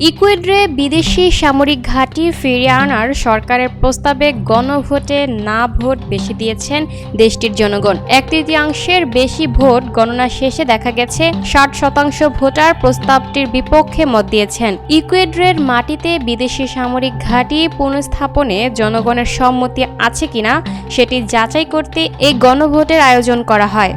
ইকুয়েডরে বিদেশি সামরিক ঘাঁটি ফিরিয়ে আনার সরকারের প্রস্তাবে গণভোটে না ভোট বেশি দিয়েছেন দেশটির জনগণ। এক তৃতীয়াংশের বেশি ভোট গণনা শেষে দেখা গেছে, ষাট শতাংশ ভোটার প্রস্তাবটির বিপক্ষে মত দিয়েছেন। ইকুয়েডরের মাটিতে বিদেশি সামরিক ঘাঁটি পুনঃস্থাপনে জনগণের সম্মতি আছে কিনা, সেটি যাচাই করতে এই গণভোটের আয়োজন করা হয়।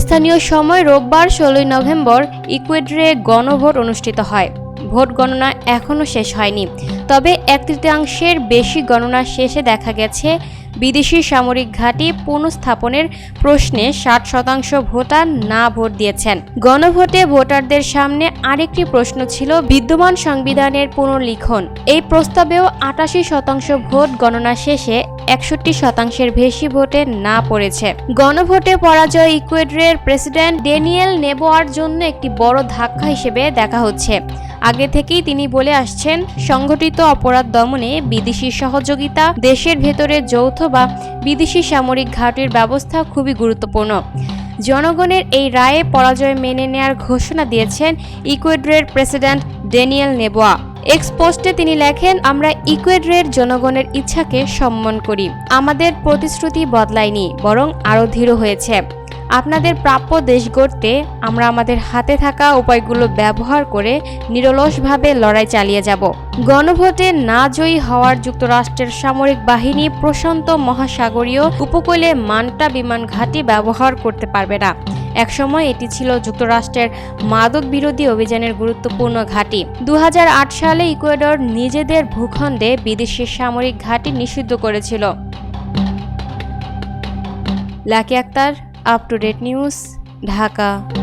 স্থানীয় সময় রোববার ষোলোই নভেম্বর ইকুয়েডরে গণভোট অনুষ্ঠিত হয়। ভোট গণনা এখনও শেষ হয়নি। তবে এক তৃতীয়াংশের বেশি গণনা শেষে দেখা গেছে, বিদেশি সামরিক ঘাঁটি পুনঃস্থাপনের প্রশ্নে ষাট শতাংশ ভোটার না ভোট দিয়েছেন। গণভোটে ভোটারদের সামনে আরেকটি প্রশ্ন ছিল বিদ্যমান সংবিধানের পুনর্লিখন। এই প্রস্তাবেও আটাশি শতাংশ ভোট গণনা শেষে একষট্টি শতাংশের বেশি ভোটে না পড়েছে। গণভোটে পরাজয় ইকুয়েডরের প্রেসিডেন্ট ডেনিয়েল নেবোয়ার জন্য একটি বড় ধাক্কা হিসেবে দেখা হচ্ছে। আগে থেকেই তিনি বলে আসছেন সংগঠিত অপরাধ দমনে বিদেশি সহযোগিতা, দেশের ভেতরে যৌথ বা বিদেশি সামরিক ঘাঁটির ব্যবস্থা খুবই গুরুত্বপূর্ণ। জনগণের এই রায়ে পরাজয় মেনে নেয়ার ঘোষণা দিয়েছেন ইকুয়েডরের president Daniel Noboa. X post তিনি লেখেন, আমরা ইকুয়েডরের জনগণের ইচ্ছাকে সম্মান করি। আমাদের প্রতিশ্রুতি বদলায়নি, বরং আরও দৃঢ় হয়েছে। আপনাদের প্রাপ্য দেশ গড়তে আমরা আমাদের হাতে থাকা উপায়গুলো ব্যবহার করে নিরলসভাবে লড়াই চালিয়ে যাব। গণভোটে না জয়ী হওয়ার যুক্তরাষ্ট্রের সামরিক বাহিনী প্রশান্ত মহাসাগরীয় উপকূলে মান্টা বিমান ঘাঁটি ব্যবহার করতে পারবে না। একসময় এটি ছিল যুক্তরাষ্ট্রের মাদক বিরোধী অভিযানের গুরুত্বপূর্ণ ঘাঁটি। দু হাজার আট সালে ইকুয়েডর নিজেদের ভূখণ্ডে বিদেশি সামরিক ঘাঁটি নিষিদ্ধ করেছিল। Lucky Akter up to date news Dhaka.